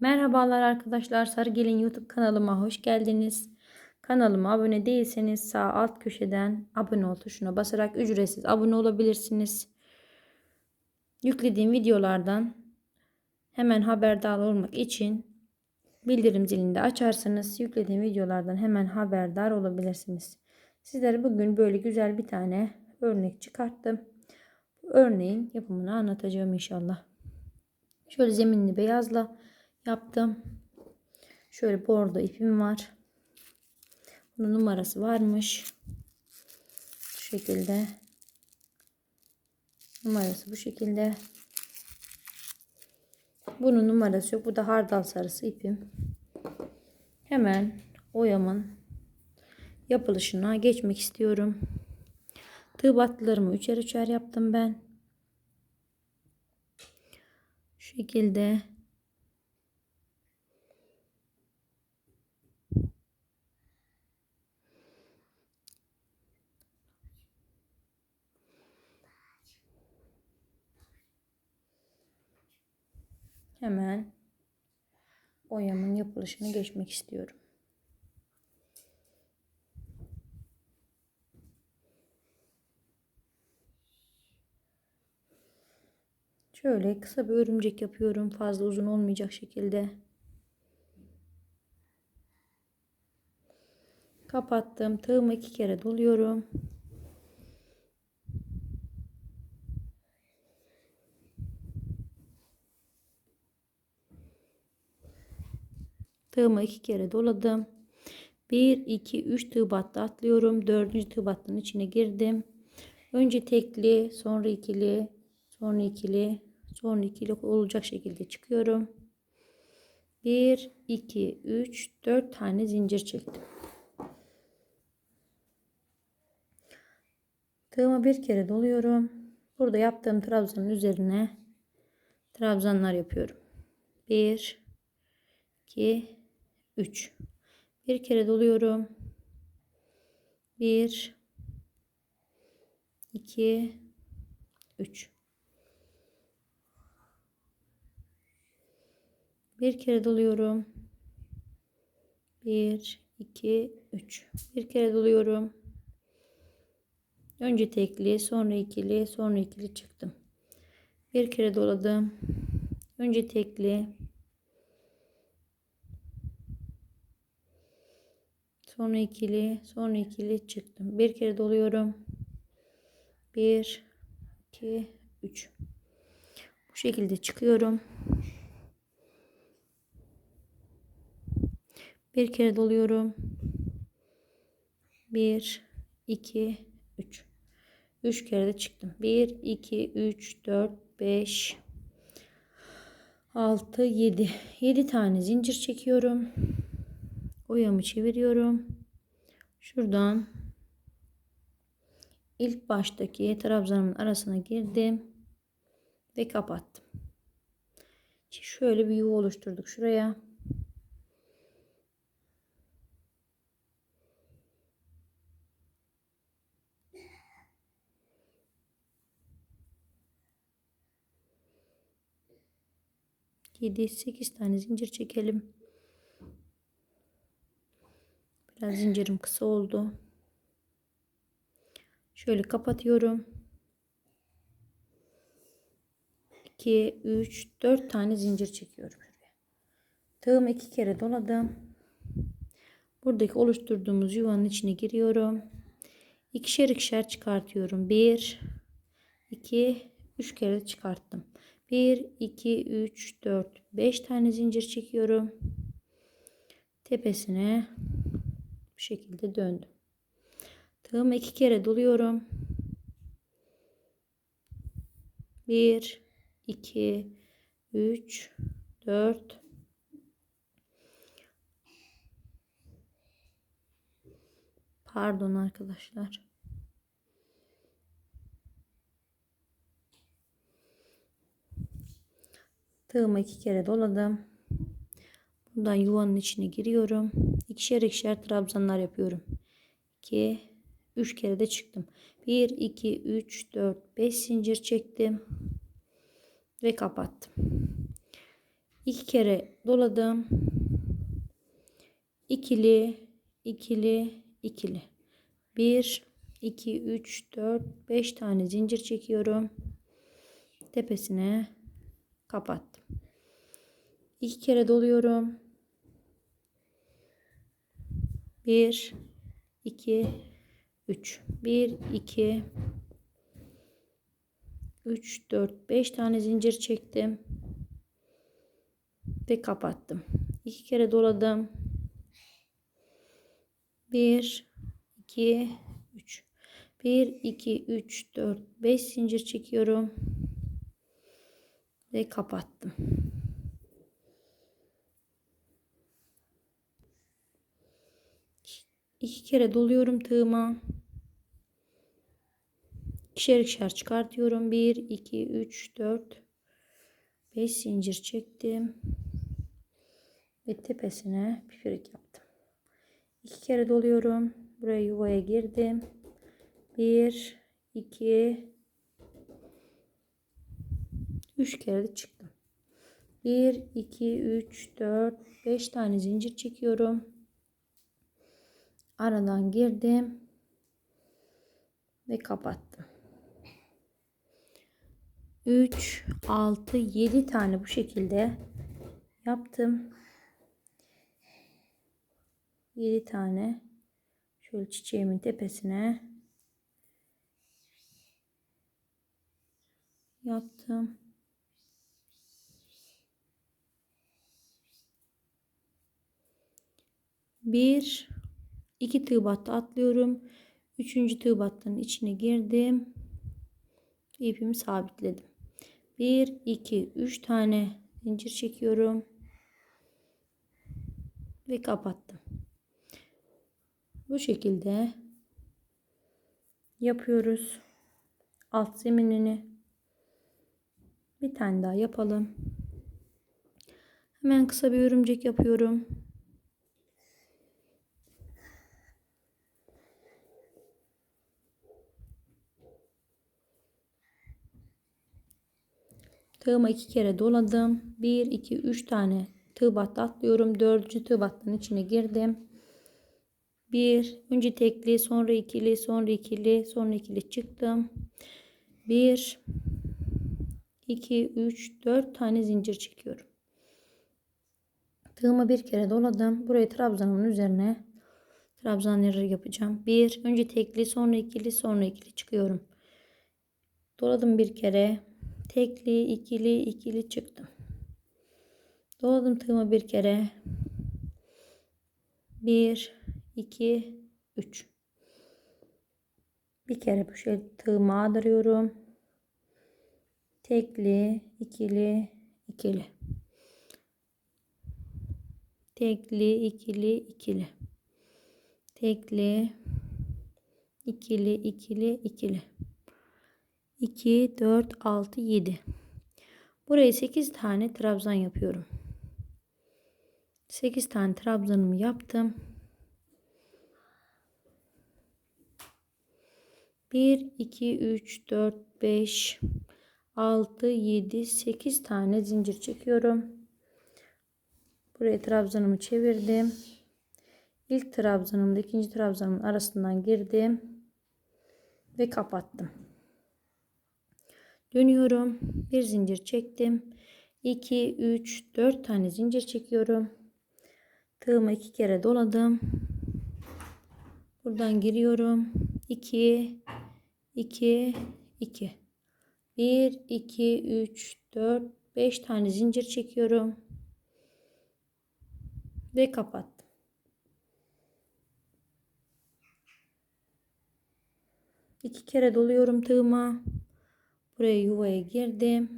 Merhabalar arkadaşlar. Sarıgelin YouTube kanalıma hoş geldiniz. Kanalıma abone değilseniz sağ alt köşeden abone ol tuşuna basarak ücretsiz abone olabilirsiniz. Yüklediğim videolardan hemen haberdar olmak için bildirim zilini de açarsanız yüklediğim videolardan hemen haberdar olabilirsiniz. Sizlere bugün böyle güzel bir tane örnek çıkarttım. Örneğin yapımını anlatacağım inşallah. Şöyle zeminli beyazla yaptım. Şöyle bordo ipim var. Bunun numarası varmış. Şu şekilde. Numarası bu şekilde. Bunun numarası yok. Bu da hardal sarısı ipim. Hemen oyamın yapılışına geçmek istiyorum. Tığ battılarımı üçer üçer yaptım ben. Şu şekilde hemen oyamın yapılışına geçmek istiyorum. Şöyle kısa bir örümcek yapıyorum. Fazla uzun olmayacak şekilde. Kapattım. Tığımı iki kere doluyorum. Tığımı iki kere doladım. 1, 2, 3 tığ battı atlıyorum. Dördüncü tığ battının içine girdim. Önce tekli, sonra ikili, sonra ikili, sonra ikili olacak şekilde çıkıyorum. 1, 2, 3, 4 tane zincir çektim. Tığımı bir kere doluyorum. Burada yaptığım trabzanın üzerine trabzanlar yapıyorum. 1, 2, 3. Bir kere doluyorum. 1 2 3 Bir kere doluyorum. 1 2 3 Bir kere doluyorum. Önce tekli, sonra ikili, sonra ikili çıktım. Bir kere doladım. Önce tekli, Sonra ikili, sonra ikili çıktım. Bir kere doluyorum. Bir, iki, üç. Bu şekilde çıkıyorum. Bir kere doluyorum. Bir, iki, üç. Üç kere de çıktım. Bir, iki, üç, dört, beş, altı, yedi. Yedi tane zincir çekiyorum oyamı çeviriyorum. Şuradan ilk baştaki trabzanımın arasına girdim ve kapattım. Şöyle bir yuva oluşturduk şuraya. Yedi sekiz tane zincir çekelim. Biraz zincirim kısa oldu. Şöyle kapatıyorum. 2, 3, 4 tane zincir çekiyorum. Şuraya. Tığımı iki kere doladım. Buradaki oluşturduğumuz yuvanın içine giriyorum. İkişer ikişer çıkartıyorum. 1, 2, 3 kere çıkarttım. 1, 2, 3, 4, 5 tane zincir çekiyorum. Tepesine bu şekilde döndüm. Tığımı iki kere doluyorum. Bir, iki, üç, dört. Pardon arkadaşlar. Tığımı iki kere doladım. Buradan yuvanın içine giriyorum. İkişer ikişer trabzanlar yapıyorum. 2 3 kere de çıktım. 1 2 3 4 5 zincir çektim ve kapattım. iki kere doladım. İkili, ikili, ikili. 1, 2, 3, 4, 5 tane zincir çekiyorum. Tepesine kapattım. İki kere doluyorum. 1, 2, 3. 1, 2, 3, 4, 5 tane zincir çektim. Ve kapattım. İki kere doladım. 1, 2, 3. 1, 2, 3, 4, 5 zincir çekiyorum. Ve kapattım. İki kere doluyorum tığıma. İkişer ikişer çıkartıyorum. 1, 2, 3, 4, 5 zincir çektim. Ve tepesine pipirik yaptım. İki kere doluyorum. Buraya yuvaya girdim. 1, 2, 3 kere de çıktım. 1, 2, 3, 4, 5 tane zincir çekiyorum. Aradan girdim. Ve kapattım. 3, 6, 7 tane bu şekilde yaptım. 7 tane şöyle çiçeğimin tepesine yaptım. Bir, iki tığ battı atlıyorum. Üçüncü tığ battının içine girdim. İpimi sabitledim. Bir, iki, üç tane zincir çekiyorum. Ve kapattım. Bu şekilde yapıyoruz. Alt zeminini bir tane daha yapalım. Hemen kısa bir örümcek yapıyorum. Tığıma iki kere doladım. 1, 2, 3 tane tığ battı atlıyorum. Dördüncü tığ battının içine girdim. Bir, önce tekli, sonra ikili, sonra ikili, sonra ikili çıktım. Bir, iki, üç, dört tane zincir çekiyorum. Tığıma bir kere doladım. Buraya trabzanımın üzerine trabzan yapacağım. Bir, önce tekli, sonra ikili, sonra ikili çıkıyorum. Doladım bir kere. Tekli, ikili, ikili çıktım. Doladım tığıma bir kere. Bir, 2, 3. Bir kere bu şekilde tığıma adırıyorum. Tekli, ikili, ikili. Tekli, ikili, ikili. Tekli, ikili, ikili, ikili. 2, 4, 6, 7. Buraya 8 tane trabzan yapıyorum. 8 tane trabzanımı yaptım. 1, 2, 3, 4, 5, 6, 7, 8 tane zincir çekiyorum. Buraya trabzanımı çevirdim. İlk trabzanımda ikinci trabzanımın arasından girdim. Ve kapattım. Dönüyorum. Bir zincir çektim. 2, 3, 4 tane zincir çekiyorum. Tığımı iki kere doladım. Buradan giriyorum. 2, 2, 2. 1, 2, 3, 4, 5 tane zincir çekiyorum. Ve kapattım. İki kere doluyorum tığıma. Buraya yuvaya girdim.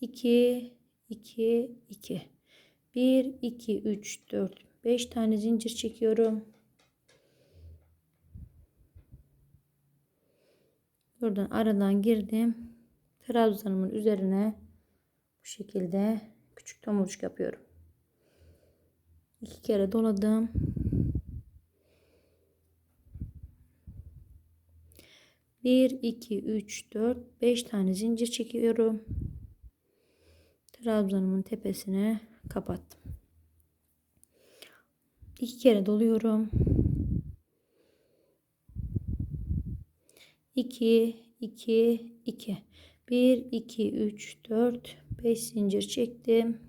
2, 2, 2. 1, 2, 3, 4, 5 tane zincir çekiyorum. Buradan aradan girdim. Trabzanımın üzerine bu şekilde küçük tomurcuk yapıyorum. İki kere doladım. Bir, iki, üç, dört, beş tane zincir çekiyorum. trabzanımın tepesine kapattım. İki kere doluyorum. 2 2 2 1 2 3 4 5 zincir çektim.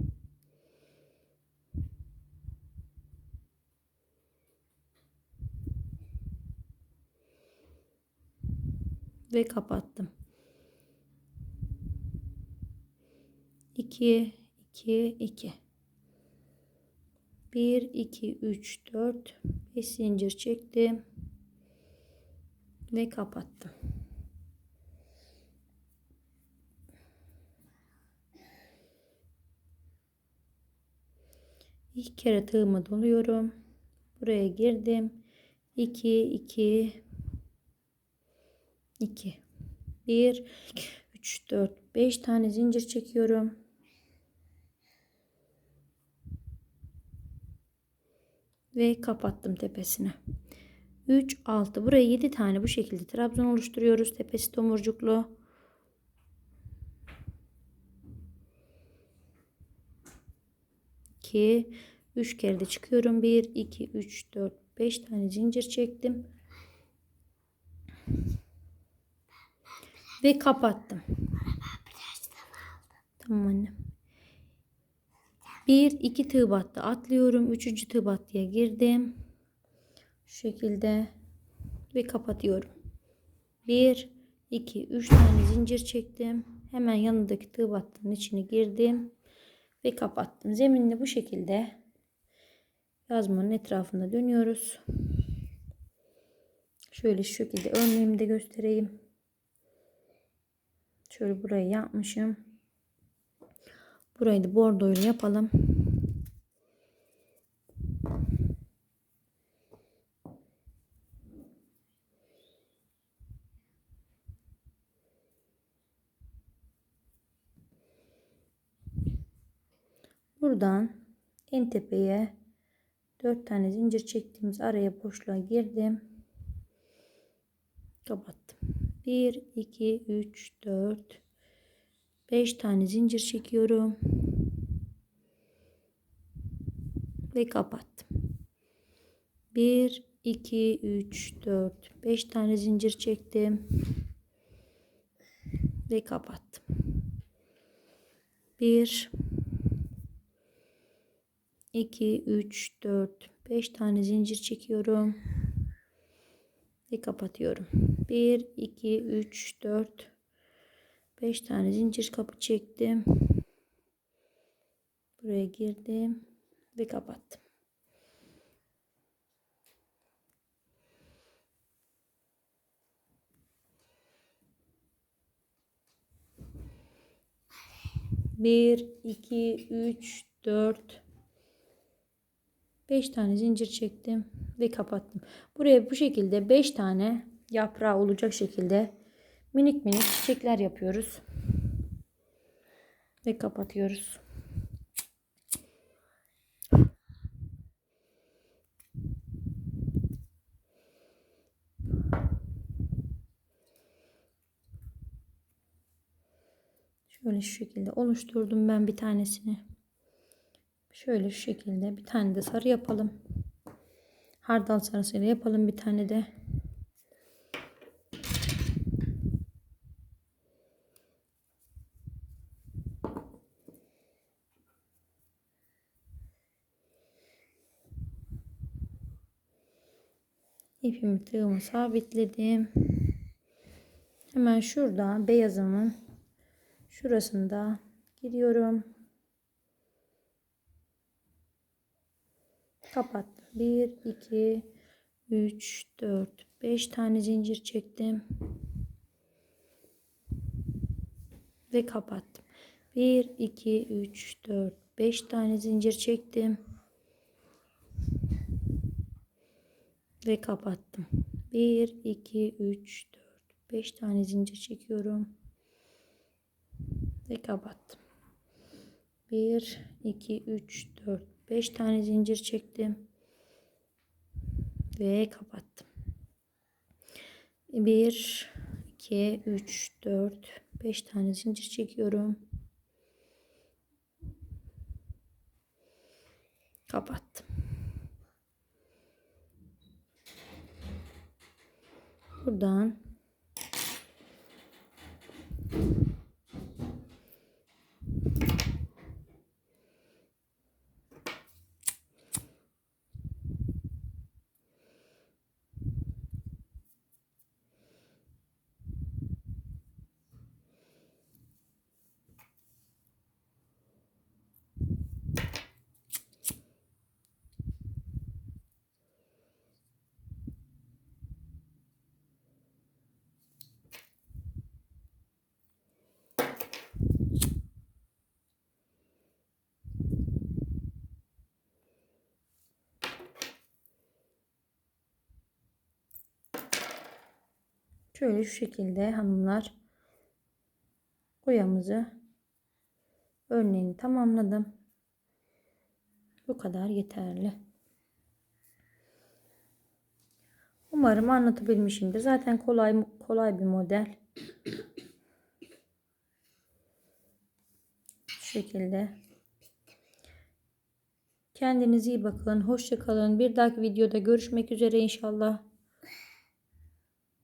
Ve kapattım. 2 2 2 1 2 3 4 5 zincir çektim ve kapattım. İki kere tığımı doluyorum. Buraya girdim. 2 2 2 1 3 4 5 tane zincir çekiyorum. Ve kapattım tepesine. 3 6 buraya 7 tane bu şekilde trabzan oluşturuyoruz. Tepesi tomurcuklu. İki, üç kere de çıkıyorum. 1 2 3 4 5 tane zincir çektim. Ve kapattım. Tamam annem. Bir iki tığ battı atlıyorum. Üçüncü tığ battıya girdim. Şu şekilde ve kapatıyorum. Bir iki üç tane zincir çektim. Hemen yanındaki tığ battının içine girdim ve kapattım. Zeminini bu şekilde yazmanın etrafında dönüyoruz. Şöyle şu şekilde örneğimi de göstereyim. Şöyle burayı yapmışım. Burayı da bordoyla yapalım. Buradan en tepeye 4 tane zincir çektiğimiz araya boşluğa girdim. Kapattım. 1 2 3 4 5 tane zincir çekiyorum. Ve kapattım. 1 2 3 4 5 tane zincir çektim. Ve kapattım. 1 2 3 4 5 tane zincir çekiyorum ve kapatıyorum. 1 2 3 4 5 tane zincir kapı çektim. Buraya girdim ve kapattım. Bir, iki, üç, dört, 5 tane zincir çektim ve kapattım. Buraya bu şekilde 5 tane yaprağı olacak şekilde minik minik çiçekler yapıyoruz. Ve kapatıyoruz. Şöyle şu şekilde oluşturdum ben bir tanesini. Şöyle şu şekilde bir tane de sarı yapalım. Hardal sarısıyla yapalım bir tane de. İpimi tığımı sabitledim. Hemen şurada beyazımın şurasında gidiyorum. Kapattım. 1 2 3 4 5 tane zincir çektim. Ve kapattım. 1 2 3 4 5 tane zincir çektim. Ve kapattım. 1 2 3 4 5 tane zincir çekiyorum. Ve kapattım. 1 2 3 4 5 tane zincir çektim. Ve kapattım. 1 2 3 4 5 tane zincir çekiyorum. Kapattım. Buradan şöyle şu şekilde hanımlar boyamızı örneğini tamamladım. Bu kadar yeterli. Umarım anlatabilmişimdir. Zaten kolay kolay bir model. Şu şekilde. Kendinize iyi bakın. Hoşça kalın. Bir dahaki videoda görüşmek üzere inşallah.